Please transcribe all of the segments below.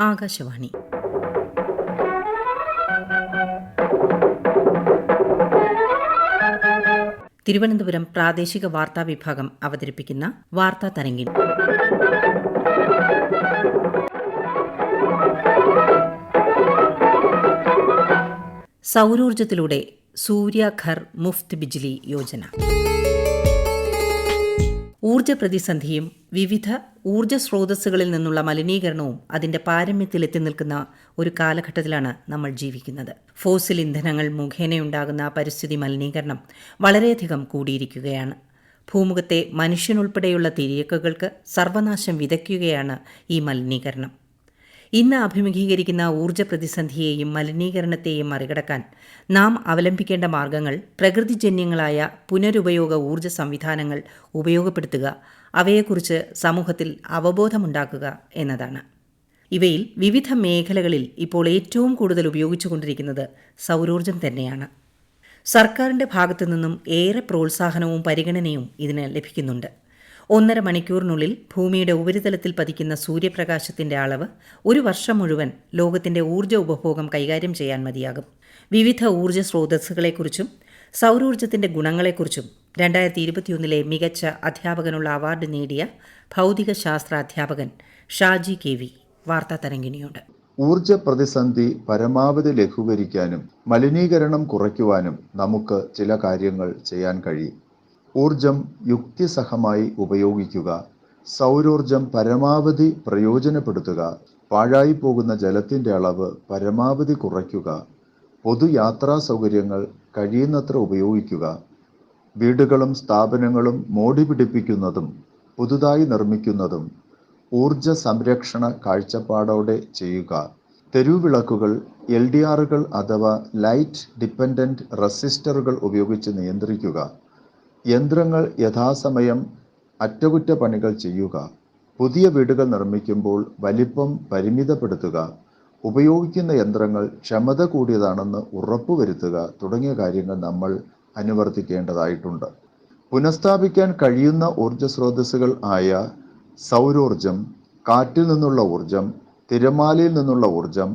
ആകാശവാണി. തിരുവനന്തപുരം പ്രാദേശിക വാർത്താ വിഭാഗം അവതരിപ്പിക്കുന്ന വാർത്താ തരംഗിണി സൗരോർജത്തിലൂടെ സൂര്യ ഘർ മുഫ്ത് ബിജ്ലി യോജന. ഊർജ പ്രതിസന്ധിയും വിവിധ ഊർജ സ്രോതസ്സുകളിൽ നിന്നുള്ള മലിനീകരണവും അതിന്റെ പാരമ്യത്തിലെത്തി നിൽക്കുന്ന ഒരു കാലഘട്ടത്തിലാണ് നമ്മൾ ജീവിക്കുന്നത്. ഫോസിൽ ഇന്ധനങ്ങൾ മുഖേനയുണ്ടാകുന്ന പരിസ്ഥിതി മലിനീകരണം വളരെയധികം കൂടിയിരിക്കുകയാണ്. ഭൂമുഖത്തെ മനുഷ്യനുൾപ്പെടെയുള്ള തിരിയക്കുകൾക്ക് സർവനാശം വിതയ്ക്കുകയാണ് ഈ മലിനീകരണം. ഇന്ന് അഭിമുഖീകരിക്കുന്ന ഊർജ പ്രതിസന്ധിയെയും മലിനീകരണത്തെയും മറികടക്കാൻ നാം അവലംബിക്കേണ്ട മാർഗങ്ങൾ പ്രകൃതിജന്യങ്ങളായ പുനരുപയോഗ ഊർജ സംവിധാനങ്ങൾ ഉപയോഗപ്പെടുത്തുക അവയെക്കുറിച്ച് സമൂഹത്തിൽ അവബോധമുണ്ടാക്കുക എന്നതാണ്. ഇവയിൽ വിവിധ മേഖലകളിൽ ഇപ്പോൾ ഏറ്റവും കൂടുതൽ ഉപയോഗിച്ചുകൊണ്ടിരിക്കുന്നത് സൗരോർജം തന്നെയാണ്. സർക്കാരിന്റെ ഭാഗത്തു നിന്നും ഏറെ പ്രോത്സാഹനവും പരിഗണനയും ഇതിന് ലഭിക്കുന്നുണ്ട്. ഒന്നര മണിക്കൂറിനുള്ളിൽ ഭൂമിയുടെ ഉപരിതലത്തിൽ പതിക്കുന്ന സൂര്യപ്രകാശത്തിന്റെ അളവ് ഒരു വർഷം മുഴുവൻ ലോകത്തിന്റെ ഊർജ ഉപഭോഗം കൈകാര്യം ചെയ്യാൻ മതിയാകും. വിവിധ ഊർജ സ്രോതസ്സുകളെക്കുറിച്ചും സൗരോർജത്തിന്റെ ഗുണങ്ങളെക്കുറിച്ചും രണ്ടായിരത്തി ഇരുപത്തിയൊന്നിലെ മികച്ച അധ്യാപകനുള്ള അവാർഡ് നേടിയ ഭൗതിക ശാസ്ത്ര അധ്യാപകൻ ഷാജി കെ വി. വാർത്താ തരംഗിണിയുണ്ട് ഊർജ പ്രതിസന്ധി പരമാവധി ലഘൂകരിക്കാനും മലിനീകരണം കുറയ്ക്കുവാനും നമുക്ക് ചില കാര്യങ്ങൾ ചെയ്യാൻ കഴിയും. ഊർജം യുക്തിസഹമായി ഉപയോഗിക്കുക. സൗരോർജം പരമാവധി പ്രയോജനപ്പെടുത്തുക. പാഴായി പോകുന്ന ജലത്തിന്റെ അളവ് പരമാവധി കുറയ്ക്കുക. പൊതുയാത്രാ സൗകര്യങ്ങൾ കഴിയുന്നത്ര ഉപയോഗിക്കുക. വീടുകളും സ്ഥാപനങ്ങളും മോടി പിടിപ്പിക്കുന്നതും പുതുതായി നിർമ്മിക്കുന്നതും ഊർജ സംരക്ഷണ കാഴ്ചപ്പാടോടെ ചെയ്യുക. തെരുവിളക്കുകൾ എൽ ഡി ആറുകൾ അഥവാ ലൈറ്റ് ഡിപ്പെൻഡന്റ് റെസിസ്റ്ററുകൾ ഉപയോഗിച്ച് നിയന്ത്രിക്കുക. യന്ത്രങ്ങൾ യഥാസമയം അറ്റകുറ്റപ്പണികൾ ചെയ്യുക പുതിയ വീടുകൾ നിർമ്മിക്കുമ്പോൾ വലിപ്പം പരിമിതപ്പെടുത്തുക ഉപയോഗിക്കുന്ന യന്ത്രങ്ങൾ ക്ഷമത കൂടിയതാണെന്ന് ഉറപ്പുവരുത്തുക തുടങ്ങിയ കാര്യങ്ങൾ നമ്മൾ അനുവർത്തിക്കേണ്ടതായിട്ടുണ്ട്. പുനഃസ്ഥാപിക്കാൻ കഴിയുന്ന ഊർജ സ്രോതസ്സുകൾ ആയ സൗരോർജം കാറ്റിൽ നിന്നുള്ള ഊർജം തിരമാലയിൽ നിന്നുള്ള ഊർജം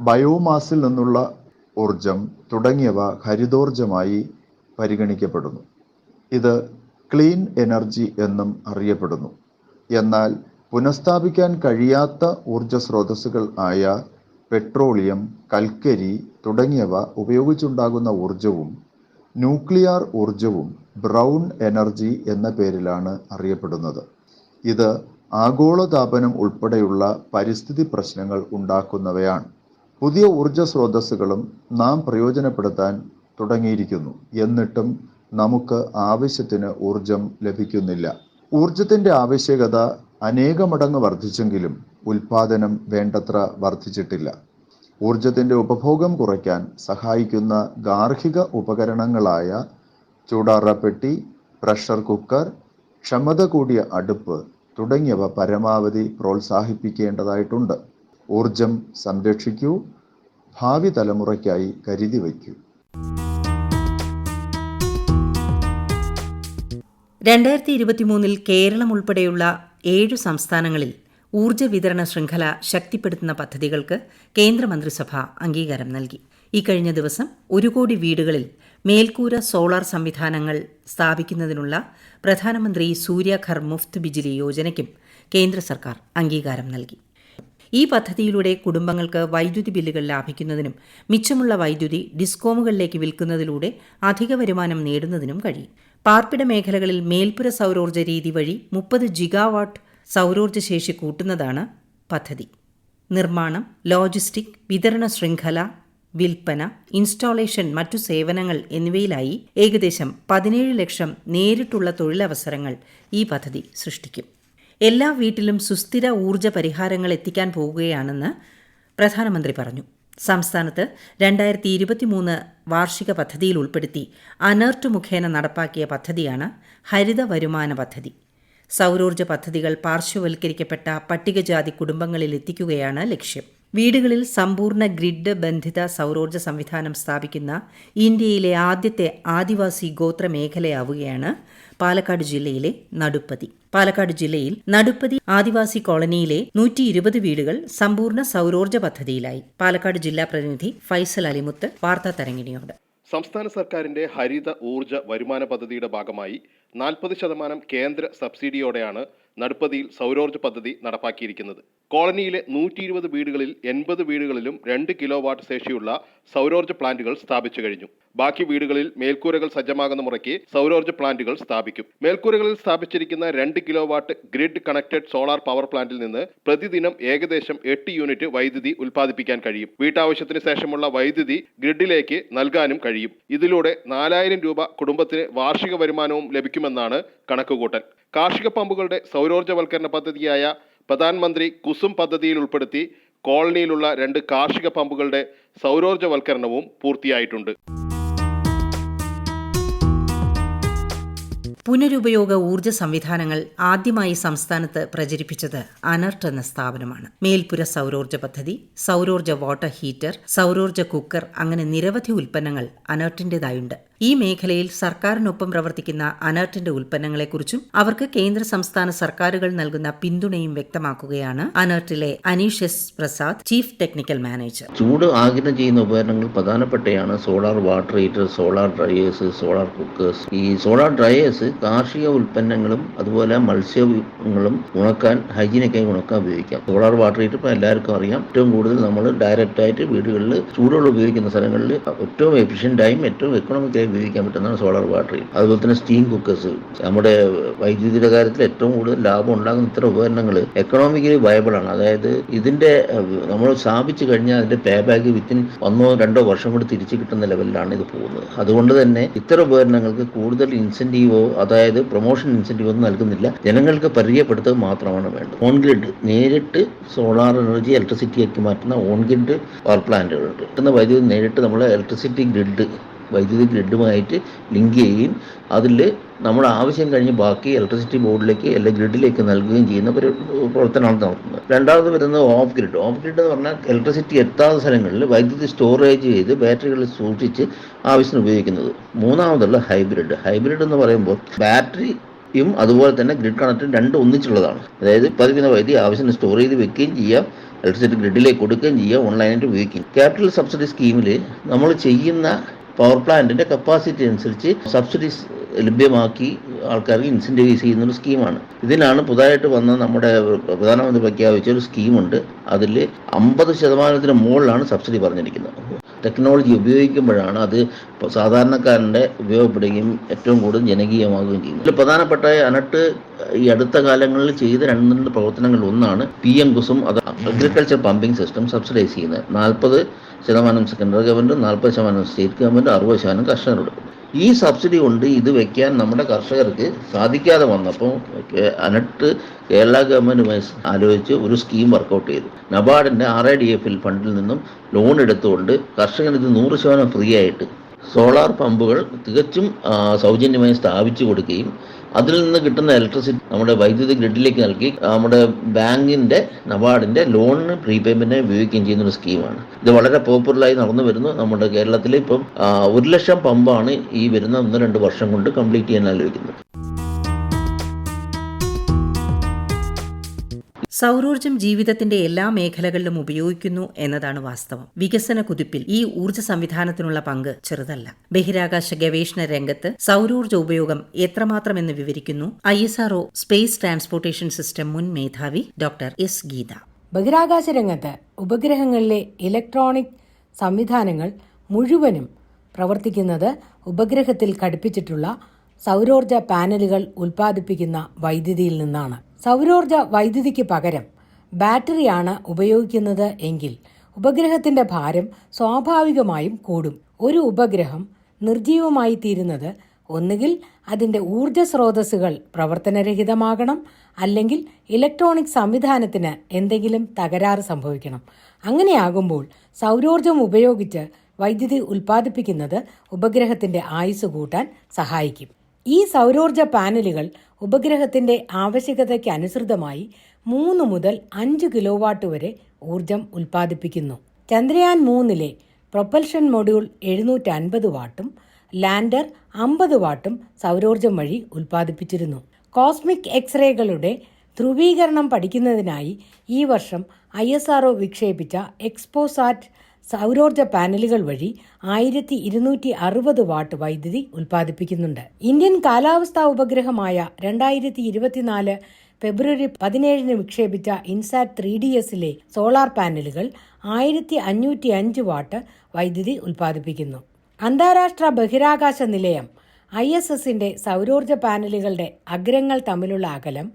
ബയോമാസിൽ നിന്നുള്ള ഊർജം തുടങ്ങിയവ ഹരിതോർജമായി പരിഗണിക്കപ്പെടുന്നു. ഇത് ക്ലീൻ എനർജി എന്നും അറിയപ്പെടുന്നു. എന്നാൽ പുനഃസ്ഥാപിക്കാൻ കഴിയാത്ത ഊർജ സ്രോതസ്സുകൾ ആയ പെട്രോളിയം കൽക്കരി തുടങ്ങിയവ ഉപയോഗിച്ചുണ്ടാകുന്ന ഊർജവും ന്യൂക്ലിയർ ഊർജവും ബ്രൗൺ എനർജി എന്ന പേരിലാണ് അറിയപ്പെടുന്നത്. ഇത് ആഗോളതാപനം ഉൾപ്പെടെയുള്ള പരിസ്ഥിതി പ്രശ്നങ്ങൾ ഉണ്ടാക്കുന്നവയാണ്. പുതിയ ഊർജ സ്രോതസ്സുകളും നാം പ്രയോജനപ്പെടുത്താൻ തുടങ്ങിയിരിക്കുന്നു. എന്നിട്ടും നമുക്ക് ആവശ്യത്തിന് ഊർജം ലഭിക്കുന്നില്ല. ഊർജത്തിന്റെ ആവശ്യകത അനേകമടങ്ങ് വർദ്ധിച്ചെങ്കിലും ഉൽപാദനം വേണ്ടത്ര വർദ്ധിച്ചിട്ടില്ല. ഊർജത്തിന്റെ ഉപഭോഗം കുറയ്ക്കാൻ സഹായിക്കുന്ന ഗാർഹിക ഉപകരണങ്ങളായ ചൂടാറപ്പെട്ടി പ്രഷർ കുക്കർ ക്ഷമത കൂടിയ അടുപ്പ് തുടങ്ങിയവ പരമാവധി പ്രോത്സാഹിപ്പിക്കേണ്ടതായിട്ടുണ്ട്. ഊർജം സംരക്ഷിക്കൂ ഭാവി തലമുറയ്ക്കായി കരുതി വയ്ക്കൂ. രണ്ടായിരത്തി ഇരുപത്തിമൂന്നിൽ കേരളം ഉൾപ്പെടെയുള്ള ഏഴു സംസ്ഥാനങ്ങളിൽ ഊർജ വിതരണ ശൃംഖല ശക്തിപ്പെടുത്തുന്ന പദ്ധതികൾക്ക് കേന്ദ്രമന്ത്രിസഭ അംഗീകാരം നൽകി. ഇക്കഴിഞ്ഞ ദിവസം ഒരു കോടി വീടുകളിൽ മേൽക്കൂര സോളാർ സംവിധാനങ്ങൾ സ്ഥാപിക്കുന്നതിനുള്ള പ്രധാനമന്ത്രി സൂര്യഘർ മുഫ്ത് ബിജിലി യോജനയ്ക്കും കേന്ദ്ര സർക്കാർ അംഗീകാരം നൽകി. ഈ പദ്ധതിയിലൂടെ കുടുംബങ്ങൾക്ക് വൈദ്യുതി ബില്ലുകൾ ലാഭിക്കുന്നതിനും മിച്ചമുള്ള വൈദ്യുതി ഡിസ്കോമുകളിലേക്ക് വിൽക്കുന്നതിലൂടെ അധിക വരുമാനം നേടുന്നതിനും കഴിയും. പാർപ്പിട മേഖലകളിൽ മേൽപ്പുര സൗരോർജ രീതി വഴി മുപ്പത് ജിഗാവാട്ട് സൗരോർജ ശേഷി കൂട്ടുന്നതാണ് പദ്ധതി. നിർമ്മാണം ലോജിസ്റ്റിക് വിതരണ ശൃംഖല വിൽപ്പന ഇൻസ്റ്റാളേഷൻ മറ്റു സേവനങ്ങൾ എന്നിവയിലായി ഏകദേശം പതിനേഴ് ലക്ഷം നേരിട്ടുള്ള തൊഴിലവസരങ്ങൾ ഈ പദ്ധതി സൃഷ്ടിക്കും. എല്ലാ വീട്ടിലും സുസ്ഥിര ഊർജ പരിഹാരങ്ങൾ എത്തിക്കാൻ പോകുകയാണെന്ന് പ്രധാനമന്ത്രി പറഞ്ഞു. സംസ്ഥാനത്ത് രണ്ടായിരത്തി ഇരുപത്തിമൂന്ന് വാർഷിക പദ്ധതിയിൽ ഉൾപ്പെടുത്തി അനർട്ട് മുഖേന നടപ്പാക്കിയ പദ്ധതിയാണ് ഹരിത വരുമാന പദ്ധതി. സൗരോർജ പദ്ധതികൾ പാർശ്വവൽക്കരിക്കപ്പെട്ട പട്ടികജാതി കുടുംബങ്ങളിൽ എത്തിക്കുകയാണ് ലക്ഷ്യം. വീടുകളിൽ സമ്പൂർണ ഗ്രിഡ് ബന്ധിത സൗരോർജ സംവിധാനം സ്ഥാപിക്കുന്ന ഇന്ത്യയിലെ ആദ്യത്തെ ആദിവാസി ഗോത്ര മേഖലയാവുകയാണ് പാലക്കാട് ജില്ലയിലെ നടുപ്പതി. പാലക്കാട് ജില്ലയിൽ നടുപ്പതി ആദിവാസി കോളനിയിലെ നൂറ്റി ഇരുപത് വീടുകൾ സമ്പൂർണ സൗരോർജ പദ്ധതിയിലായി. പാലക്കാട് ജില്ലാ പ്രതിനിധി ഫൈസൽ അലിമുത്ത് വാർത്താ തരങ്ങിണിയോട് സംസ്ഥാന സർക്കാരിന്റെ ഹരിത ഊർജ വരുമാന പദ്ധതിയുടെ ഭാഗമായി നാൽപ്പത് ശതമാനം കേന്ദ്ര സബ്സിഡിയോടെയാണ് നടുപ്പതിയിൽ സൗരോർജ പദ്ധതി നടപ്പാക്കിയിരിക്കുന്നത്. കോളനിയിലെ നൂറ്റി ഇരുപത് വീടുകളിൽ എൺപത് വീടുകളിലും രണ്ട് കിലോ വാട്ട് ശേഷിയുള്ള സൗരോർജ പ്ലാന്റുകൾ സ്ഥാപിച്ചു കഴിഞ്ഞു. ബാക്കി വീടുകളിൽ മേൽക്കൂരകൾ സജ്ജമാകുന്ന മുറയ്ക്ക് സൗരോർജ പ്ലാന്റുകൾ സ്ഥാപിക്കും. മേൽക്കൂരകളിൽ സ്ഥാപിച്ചിരിക്കുന്ന രണ്ട് kilowatt grid connected solar power പ്ലാന്റിൽ നിന്ന് പ്രതിദിനം ഏകദേശം എട്ട് യൂണിറ്റ് വൈദ്യുതി ഉൽപ്പാദിപ്പിക്കാൻ കഴിയും. വീട്ടാവശ്യത്തിന് ശേഷമുള്ള വൈദ്യുതി ഗ്രിഡിലേക്ക് നൽകാനും കഴിയും. ഇതിലൂടെ നാലായിരം രൂപ കുടുംബത്തിന് വാർഷിക വരുമാനവും ലഭിക്കുമെന്നാണ് കണക്കുകൂട്ടൽ. കാർഷിക പമ്പുകളുടെ സൗരോർജവൽക്കരണ പദ്ധതിയായ പ്രധാനമന്ത്രി കുസും പദ്ധതിയിൽ ഉൾപ്പെടുത്തി കോളനിയിലുള്ള രണ്ട് കാർഷിക പമ്പുകളുടെ സൗരോർജവൽക്കരണവും പൂർത്തിയായിട്ടുണ്ട്. പുനരുപയോഗ ഊർജ സംവിധാനങ്ങൾ ആദ്യമായി സംസ്ഥാനത്ത് പ്രചരിപ്പിച്ചത് അനർട്ട് എന്ന സ്ഥാപനമാണ്. മേൽപുര സൗരോർജ പദ്ധതി സൗരോർജ വാട്ടർ ഹീറ്റർ സൗരോർജ കുക്കർ അങ്ങനെ നിരവധി ഉൽപ്പന്നങ്ങൾ അനർട്ടിന്റേതായുണ്ട്. ഈ മേഖലയിൽ സർക്കാരിനൊപ്പം പ്രവർത്തിക്കുന്ന അനർട്ടിന്റെ ഉൽപ്പന്നങ്ങളെക്കുറിച്ചും അവർക്ക് കേന്ദ്ര സംസ്ഥാന സർക്കാരുകൾ നൽകുന്ന പിന്തുണയും വ്യക്തമാക്കുകയാണ് അനർട്ടിലെ Aneesh S Prasad chief technical manager. ചൂട് ആഗിരണം ചെയ്യുന്ന ഉപകരണങ്ങൾ പ്രധാനപ്പെട്ടയാണ് solar water heater solar dryers solar cookers. ഈ സോളാർ ഡ്രയേഴ്സ് കാർഷിക ഉൽപ്പന്നങ്ങളും അതുപോലെ മത്സ്യങ്ങളും ഉണക്കാൻ ഹൈജീനൊക്കെ ഉണക്കാൻ ഉപയോഗിക്കാം. സോളാർ വാട്ടർ ഹീറ്റർ ഇപ്പോൾ എല്ലാവർക്കും അറിയാം. ഏറ്റവും കൂടുതൽ നമ്മൾ ഡയറക്റ്റ് ആയിട്ട് വീടുകളിൽ ചൂടുകൾ ഉപയോഗിക്കുന്ന സ്ഥലങ്ങളിൽ ഏറ്റവും എഫിഷ്യന്റായും ഏറ്റവും എക്കണോമിക്കായി ഉപയോഗിക്കാൻ പറ്റുന്നതാണ് സോളാർ ബാറ്ററി. അതുപോലെ തന്നെ സ്റ്റീം കുക്കേഴ്സ്. നമ്മുടെ വൈദ്യുതിയുടെ കാര്യത്തിൽ ഏറ്റവും കൂടുതൽ ലാഭം ഉണ്ടാകുന്ന ഇത്തരം ഉപകരണങ്ങൾ എക്കണോമിക്കലി വയബിൾ ആണ്. അതായത് ഇതിന്റെ നമ്മൾ സ്ഥാപിച്ചു കഴിഞ്ഞാൽ അതിന്റെ പേ ബാക്ക് വിത്തിൻ ഒന്നോ രണ്ടോ വർഷം കൊണ്ട് തിരിച്ചു കിട്ടുന്ന ലെവലിലാണ് ഇത് പോകുന്നത്. അതുകൊണ്ട് തന്നെ ഇത്തരം ഉപകരണങ്ങൾക്ക് കൂടുതൽ ഇൻസെന്റീവോ അതായത് പ്രൊമോഷൻ ഇൻസെന്റീവോ ഒന്നും നൽകുന്നില്ല. ജനങ്ങൾക്ക് പരിചയപ്പെടുത്തുക മാത്രമാണ് വേണ്ടത്. ഓൺ ഗ്രിഡ് നേരിട്ട് സോളാർ എനർജി ഇലക്ട്രിസിറ്റി ആക്കി മാറ്റുന്ന ഓൺ ഗ്രിഡ് പവർ പ്ലാന്റുകളുണ്ട് കിട്ടുന്ന വൈദ്യുതി നേരിട്ട് നമ്മൾ ഇലക്ട്രിസിറ്റി ഗ്രിഡ് വൈദ്യുതി ഗ്രിഡുമായിട്ട് ലിങ്ക് ചെയ്യുകയും അതിൽ നമ്മുടെ ആവശ്യം കഴിഞ്ഞ് ബാക്കി ഇലക്ട്രിസിറ്റി ബോർഡിലേക്ക് അല്ലെങ്കിൽ ഗ്രിഡിലേക്ക് നൽകുകയും ചെയ്യുന്ന ഒരു പ്രവർത്തനമാണ് നടത്തുന്നത്. രണ്ടാമത് വരുന്നത് ഓഫ് ഗ്രിഡ് ഓഫ് ഗ്രിഡ് എന്ന് പറഞ്ഞാൽ ഇലക്ട്രിസിറ്റി എത്താത്ത സ്ഥലങ്ങളിൽ വൈദ്യുതി സ്റ്റോറേജ് ചെയ്ത് ബാറ്ററികളിൽ സൂക്ഷിച്ച് ആവശ്യത്തിന് ഉപയോഗിക്കുന്നത്. മൂന്നാമതുള്ള ഹൈബ്രിഡ് ഹൈബ്രിഡ് എന്ന് പറയുമ്പോൾ ബാറ്ററി യും അതുപോലെ തന്നെ ഗ്രിഡ് കണക്റ്റും രണ്ടും ഒന്നിച്ചുള്ളതാണ്. അതായത് പതിക്കുന്ന വൈദ്യുതി ആവശ്യത്തിന് സ്റ്റോർ ചെയ്ത് വെക്കുകയും ചെയ്യാം ഇലക്ട്രിസിറ്റി ഗ്രിഡിലേക്ക് കൊടുക്കുകയും ചെയ്യാം ഓൺലൈനായിട്ട് ഉപയോഗിക്കും ക്യാപിറ്റൽ സബ്സിഡി സ്കീമിൽ നമ്മൾ ചെയ്യുന്ന പവർ പ്ലാന്റിന്റെ കപ്പാസിറ്റി അനുസരിച്ച് സബ്സിഡീസ് ലഭ്യമാക്കി ആൾക്കാർക്ക് ഇൻസെന്റൈസ് ചെയ്യുന്ന ഒരു സ്കീമാണ് ഇതിനാണ് പുതുതായിട്ട് വന്ന നമ്മുടെ പ്രധാനമന്ത്രി പ്രഖ്യാപിച്ച ഒരു സ്കീമുണ്ട് അതിൽ അമ്പത് ശതമാനത്തിന് മുകളിലാണ് സബ്സിഡി പറഞ്ഞിരിക്കുന്നത്. ടെക്നോളജി ഉപയോഗിക്കുമ്പോഴാണ് അത് സാധാരണക്കാരന്റെ ഉപയോഗപ്പെടുകയും ഏറ്റവും കൂടുതൽ ജനകീയമാകുകയും ചെയ്യുന്നത്. ഇതിൽ പ്രധാനപ്പെട്ട അനട്ട് ഈ അടുത്ത കാലങ്ങളിൽ ചെയ്ത രണ്ട് രണ്ട് പ്രവർത്തനങ്ങളിൽ ഒന്നാണ് പി എം കുസും അത് അഗ്രികൾച്ചർ പമ്പിംഗ് സിസ്റ്റം സബ്സിഡൈസ് ചെയ്യുന്നത്. നാൽപ്പത് ശതമാനം സെൻട്രൽ ഗവൺമെന്റ് നാൽപ്പത് ശതമാനം സ്റ്റേറ്റ് ഗവൺമെന്റ് അറുപത് ശതമാനം കർഷകരോട് ഈ സബ്സിഡി കൊണ്ട് ഇത് വെക്കാൻ നമ്മുടെ കർഷകർക്ക് സാധിക്കാതെ വന്നപ്പോൾ അനട്ട് കേരള ഗവൺമെന്റ് ആലോചിച്ച് ഒരു സ്കീം വർക്കൗട്ട് ചെയ്തു. നബാർഡിന്റെ ആർ ഐ ഡി എഫിൽ ഫണ്ടിൽ നിന്നും ലോൺ എടുത്തുകൊണ്ട് കർഷകന് ഇത് നൂറ് ശതമാനം ഫ്രീ ആയിട്ട് സോളാർ പമ്പുകൾ തികച്ചും സൗജന്യമായി സ്ഥാപിച്ചു കൊടുക്കുകയും അതിൽ നിന്ന് കിട്ടുന്ന ഇലക്ട്രിസിറ്റി നമ്മുടെ വൈദ്യുതി ഗ്രിഡിലേക്ക് നൽകി നമ്മുടെ ബാങ്കിന്റെ നബാർഡിന്റെ ലോണിന് പ്രീപേയ്മെന്റിനെ ഉപയോഗിക്കുകയും ചെയ്യുന്ന ഒരു സ്കീമാണ് ഇത് വളരെ പോപ്പുലറായി നടന്നു വരുന്നു. നമ്മുടെ കേരളത്തിൽ ഇപ്പം ഒരു ലക്ഷം പമ്പാണ് ഈ വരുന്ന ഒന്ന് രണ്ട് വർഷം കൊണ്ട് കംപ്ലീറ്റ് ചെയ്യാൻ ആലോചിക്കുന്നത്. സൗരോർജം ജീവിതത്തിന്റെ എല്ലാ മേഖലകളിലും ഉപയോഗിക്കുന്നു എന്നതാണ് വാസ്തവം. വികസന കുതിപ്പിൽ ഈ ഊർജ സംവിധാനത്തിനുള്ള പങ്ക് ചെറുതല്ല. ബഹിരാകാശ ഗവേഷണ രംഗത്ത് സൗരോർജ ഉപയോഗം എത്രമാത്രം എന്ന് വിവരിക്കുന്നു I S R O space transportation system മുൻ മേധാവി ഡോക്ടർ എസ്. ഗീത. ബഹിരാകാശ രംഗത്ത് ഉപഗ്രഹങ്ങളിലെ ഇലക്ട്രോണിക് സംവിധാനങ്ങൾ മുഴുവനും പ്രവർത്തിക്കുന്നത് ഉപഗ്രഹത്തിൽ ഘടിപ്പിച്ചിട്ടുള്ള സൗരോർജ പാനലുകൾ ഉൽപ്പാദിപ്പിക്കുന്ന വൈദ്യുതിയിൽ നിന്നാണ്. സൗരോർജ വൈദ്യുതിക്ക് പകരം ബാറ്ററിയാണ് ഉപയോഗിക്കുന്നത് എങ്കിൽ ഉപഗ്രഹത്തിന്റെ ഭാരം സ്വാഭാവികമായും കൂടും. ഒരു ഉപഗ്രഹം നിർജീവമായി തീരുന്നത് ഒന്നുകിൽ അതിന്റെ ഊർജ സ്രോതസ്സുകൾ പ്രവർത്തനരഹിതമാകണം അല്ലെങ്കിൽ ഇലക്ട്രോണിക് സംവിധാനത്തിന് എന്തെങ്കിലും തകരാറ് സംഭവിക്കണം. അങ്ങനെയാകുമ്പോൾ സൗരോർജം ഉപയോഗിച്ച് വൈദ്യുതി ഉൽപ്പാദിപ്പിക്കുന്നത് ഉപഗ്രഹത്തിന്റെ ആയുസ് കൂട്ടാൻ സഹായിക്കും. ഈ സൗരോർജ പാനലുകൾ ഉപഗ്രഹത്തിന്റെ ആവശ്യകതയ്ക്ക് അനുസൃതമായി മൂന്ന് മുതൽ അഞ്ച് കിലോവാട്ട് വരെ ഊർജം ഉൽപ്പാദിപ്പിക്കുന്നു. ചന്ദ്രയാൻ മൂന്നിലെ പ്രൊപ്പൽഷൻ മൊഡ്യൂൾ എഴുന്നൂറ്റി അൻപത് വാട്ടും ലാൻഡർ അമ്പത് വാട്ടും സൗരോർജം വഴി ഉൽപ്പാദിപ്പിച്ചിരുന്നു. കോസ്മിക് എക്സ്റേകളുടെ ധ്രുവീകരണം പഠിക്കുന്നതിനായി ഈ വർഷം ഐ എസ് വിക്ഷേപിച്ച എക്സ്പോസാറ്റ് സൗരോർജ പാനലുകൾ വഴി ആയിരത്തി ഇരുന്നൂറ്റി അറുപത് വാട്ട് വൈദ്യുതി ഉൽപ്പാദിപ്പിക്കുന്നുണ്ട്. ഇന്ത്യൻ കാലാവസ്ഥാ ഉപഗ്രഹമായ രണ്ടായിരത്തി ഇരുപത്തിനാല് ഫെബ്രുവരി പതിനേഴിന് വിക്ഷേപിച്ച ഇൻസാറ്റ് ത്രീ ഡി എസിലെ സോളാർ പാനലുകൾ ആയിരത്തി അഞ്ഞൂറ്റി അഞ്ച് വാട്ട് വൈദ്യുതി ഉൽപ്പാദിപ്പിക്കുന്നു. അന്താരാഷ്ട്ര ബഹിരാകാശ നിലയം ഐ എസ് എസിന്റെ സൗരോർജ പാനലുകളുടെ അഗ്രങ്ങൾ തമ്മിലുള്ള അകലം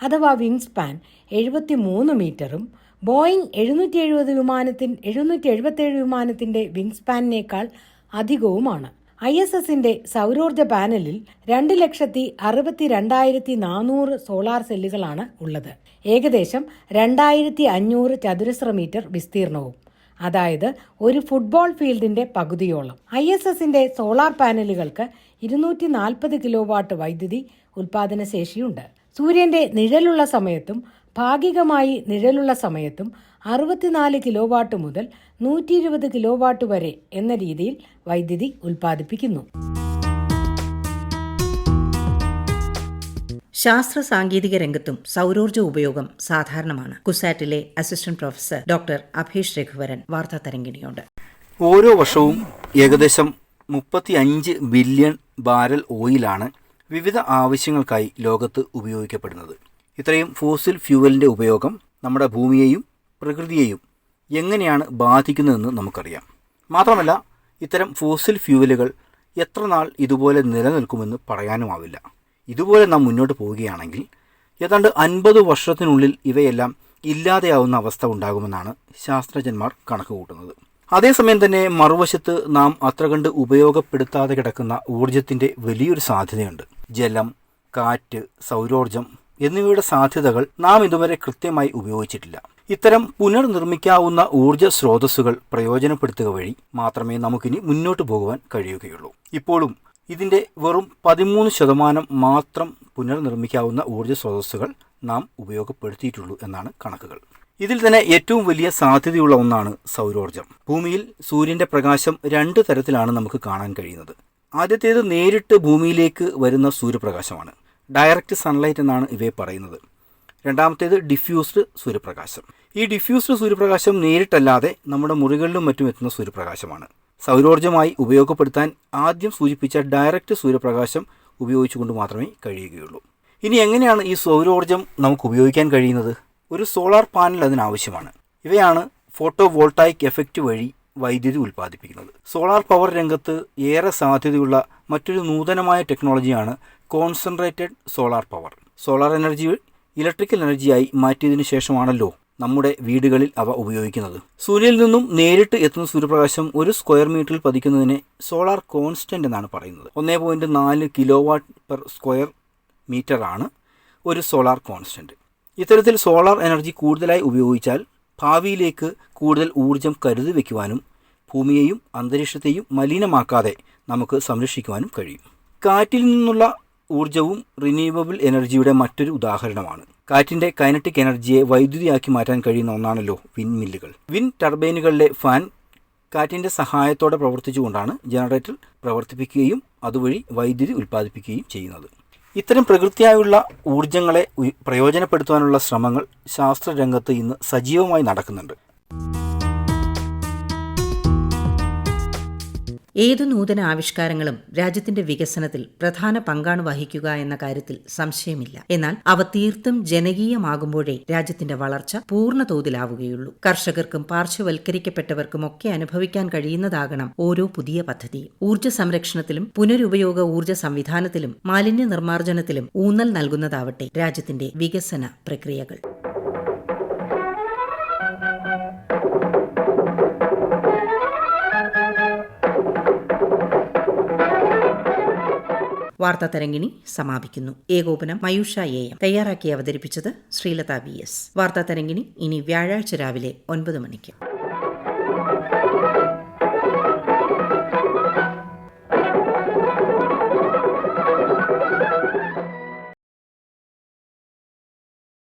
അഥവാ വിങ്സ്പാൻ എഴുപത്തി മൂന്ന് മീറ്ററും ബോയിങ് എഴുന്നൂറ്റി എഴുപത് വിമാനത്തിൻ എഴുന്നൂറ്റി എഴുപത്തേഴ് വിമാനത്തിന്റെ വിങ് സ്പാനിനേക്കാൾ അധികവുമാണ്. ഐ എസ് എസിന്റെ സൗരോർജ പാനലിൽ രണ്ട് ലക്ഷത്തി അറുപത്തി രണ്ടായിരത്തി നാനൂറ് സോളാർ സെല്ലുകളാണ് ഉള്ളത്. ഏകദേശം രണ്ടായിരത്തി അഞ്ഞൂറ് ചതുരശ്ര മീറ്റർ വിസ്തീർണവും. അതായത് ഒരു ഫുട്ബോൾ ഫീൽഡിന്റെ പകുതിയോളം. ഐ എസ് എസിന്റെ സോളാർ പാനലുകൾക്ക് ഇരുന്നൂറ്റി നാൽപ്പത് കിലോ വാട്ട് വൈദ്യുതി ഉൽപാദന ശേഷിയുണ്ട് സൂര്യന്റെ നിഴലുള്ള സമയത്തും ഭാഗികമായി നിഴലുള്ള സമയത്തും അറുപത്തിനാല് കിലോ വാട്ട് മുതൽ നൂറ്റി ഇരുപത് കിലോ വാട്ട് വരെ എന്ന രീതിയിൽ വൈദ്യുതി ഉൽപ്പാദിപ്പിക്കുന്നു. ശാസ്ത്ര സാങ്കേതിക രംഗത്തും സൗരോർജ ഉപയോഗം സാധാരണമാണ്. കുസാറ്റിലെ assistant professor doctor Abhesh Raghuvaran വാർത്താ തരംഗിണിയോട്. ഓരോ വർഷവും ഏകദേശം മുപ്പത്തി അഞ്ച് ബില്യൺ ബാരൽ ഓയിലാണ് വിവിധ ആവശ്യങ്ങൾക്കായി ലോകത്ത് ഉപയോഗിക്കപ്പെടുന്നത്. ഇത്രയും ഫോസിൽ ഫ്യൂവലിന്റെ ഉപയോഗം നമ്മുടെ ഭൂമിയെയും പ്രകൃതിയെയും എങ്ങനെയാണ് ബാധിക്കുന്നതെന്ന് നമുക്കറിയാം. മാത്രമല്ല ഇത്തരം ഫോസിൽ ഫ്യൂവലുകൾ എത്ര നാൾ ഇതുപോലെ നിലനിൽക്കുമെന്ന് പറയാനുമാവില്ല. ഇതുപോലെ നാം മുന്നോട്ട് പോവുകയാണെങ്കിൽ ഏതാണ്ട് അൻപത് വർഷത്തിനുള്ളിൽ ഇവയെല്ലാം ഇല്ലാതെയാവുന്ന അവസ്ഥ ഉണ്ടാകുമെന്നാണ് ശാസ്ത്രജ്ഞന്മാർ കണക്ക് കൂട്ടുന്നത്. അതേസമയം തന്നെ മറുവശത്ത് നാം അത്ര കണ്ട് ഉപയോഗപ്പെടുത്താതെ കിടക്കുന്ന ഊർജത്തിന്റെ വലിയൊരു സാധ്യതയുണ്ട്. ജലം കാറ്റ് സൗരോർജം എന്നിവയുടെ സാധ്യതകൾ നാം ഇതുവരെ കൃത്യമായി ഉപയോഗിച്ചിട്ടില്ല. ഇത്തരം പുനർനിർമ്മിക്കാവുന്ന ഊർജ സ്രോതസ്സുകൾ പ്രയോജനപ്പെടുത്തുക വഴി മാത്രമേ നമുക്കിനി മുന്നോട്ട് പോകുവാൻ കഴിയുകയുള്ളൂ. ഇപ്പോഴും ഇതിന്റെ വെറും പതിമൂന്ന് ശതമാനം മാത്രം പുനർനിർമ്മിക്കാവുന്ന ഊർജ സ്രോതസ്സുകൾ നാം ഉപയോഗപ്പെടുത്തിയിട്ടുള്ളൂ എന്നാണ് കണക്കുകൾ. ഇതിൽ തന്നെ ഏറ്റവും വലിയ സാധ്യതയുള്ള ഒന്നാണ് സൗരോർജം ഭൂമിയിൽ സൂര്യന്റെ പ്രകാശം രണ്ട് തരത്തിലാണ് നമുക്ക് കാണാൻ കഴിയുന്നത്. ആദ്യത്തേത് നേരിട്ട് ഭൂമിയിലേക്ക് വരുന്ന സൂര്യപ്രകാശമാണ്. ഡയറക്റ്റ് സൺലൈറ്റ് എന്നാണ് ഇവയെ പറയുന്നത്. രണ്ടാമത്തേത് ഡിഫ്യൂസ്ഡ് സൂര്യപ്രകാശം. ഈ ഡിഫ്യൂസ്ഡ് സൂര്യപ്രകാശം നേരിട്ടല്ലാതെ നമ്മുടെ മുറികളിലും മറ്റും എത്തുന്ന സൂര്യപ്രകാശമാണ്. സൗരോർജമായി ഉപയോഗപ്പെടുത്താൻ ആദ്യം സൂചിപ്പിച്ച ഡയറക്റ്റ് സൂര്യപ്രകാശം ഉപയോഗിച്ചുകൊണ്ട് മാത്രമേ കഴിയുകയുള്ളൂ. ഇനി എങ്ങനെയാണ് ഈ സൗരോർജം നമുക്ക് ഉപയോഗിക്കാൻ കഴിയുന്നത്? ഒരു സോളാർ പാനൽ അതിനാവശ്യമാണ്. ഇവയാണ് ഫോട്ടോ വോൾട്ടായിക് എഫക്റ്റ് വഴി വൈദ്യുതി ഉൽപ്പാദിപ്പിക്കുന്നത്. സോളാർ പവർ രംഗത്ത് ഏറെ സാധ്യതയുള്ള മറ്റൊരു നൂതനമായ ടെക്നോളജിയാണ് concentrated solar power solar energy electrical എനർജിയായി മാറ്റിയതിനു ശേഷമാണല്ലോ നമ്മുടെ വീടുകളിൽ അവ ഉപയോഗിക്കുന്നത്. സൂര്യനിൽ നിന്നും നേരിട്ട് എത്തുന്ന സൂര്യപ്രകാശം ഒരു സ്ക്വയർ മീറ്ററിൽ പതിക്കുന്നതിനെ സോളാർ കോൺസ്റ്റന്റ് എന്നാണ് പറയുന്നത്. ഒന്നേ പോയിന്റ് നാല് കിലോ വാട്ട് പെർ സ്ക്വയർ മീറ്ററാണ് ഒരു സോളാർ കോൺസ്റ്റന്റ് ഇത്തരത്തിൽ സോളാർ എനർജി കൂടുതലായി ഉപയോഗിച്ചാൽ ഭാവിയിലേക്ക് കൂടുതൽ ഊർജം കരുതി വയ്ക്കുവാനും ഭൂമിയെയും അന്തരീക്ഷത്തെയും മലിനമാക്കാതെ നമുക്ക് സംരക്ഷിക്കുവാനും കഴിയും. കാറ്റിൽ നിന്നുള്ള ഊർജവും റിന്യൂവബിൾ എനർജിയുടെ മറ്റൊരു ഉദാഹരണമാണ്. കാറ്റിന്റെ കൈനറ്റിക് എനർജിയെ വൈദ്യുതിയാക്കി മാറ്റാൻ കഴിയുന്ന ഒന്നാണല്ലോ വിൻ മില്ലുകൾ വിൻ ടർബൈനുകളിലെ ഫാൻ കാറ്റിന്റെ സഹായത്തോടെ പ്രവർത്തിച്ചുകൊണ്ടാണ് ജനറേറ്റർ പ്രവർത്തിപ്പിക്കുകയും അതുവഴി വൈദ്യുതി ഉൽപ്പാദിപ്പിക്കുകയും ചെയ്യുന്നത്. ഇത്തരം പ്രകൃതിയായുള്ള ഊർജങ്ങളെ പ്രയോജനപ്പെടുത്താനുള്ള ശ്രമങ്ങൾ ശാസ്ത്രരംഗത്ത് ഇന്ന് സജീവമായി നടക്കുന്നുണ്ട്. ഏതു നൂതന ആവിഷ്കാരങ്ങളും രാജ്യത്തിന്റെ വികസനത്തിൽ പ്രധാന പങ്കാണ് വഹിക്കുക എന്ന കാര്യത്തിൽ സംശയമില്ല. എന്നാൽ അവ തീർത്തും ജനകീയമാകുമ്പോഴേ രാജ്യത്തിന്റെ വളർച്ച പൂർണ തോതിലാവുകയുള്ളൂ. കർഷകർക്കും പാർശ്വവൽക്കരിക്കപ്പെട്ടവർക്കും ഒക്കെ അനുഭവിക്കാൻ കഴിയുന്നതാകണം ഓരോ പുതിയ പദ്ധതിയും ഊർജ സംരക്ഷണത്തിലും പുനരുപയോഗ ഊർജ സംവിധാനത്തിലും മാലിന്യ നിർമ്മാർജനത്തിലും ഊന്നൽ നൽകുന്നതാവട്ടെ രാജ്യത്തിന്റെ വികസന പ്രക്രിയകൾ. വാർത്താ തരംഗിണി സമാപിക്കുന്നു. ഏകോപനം മയൂഷ എ എം. തയ്യാറാക്കി അവതരിപ്പിച്ചത് ശ്രീലത വി എസ്. വാർത്താ തരംഗിണി ഇനി വ്യാഴാഴ്ച രാവിലെ ഒൻപത് മണിക്ക്.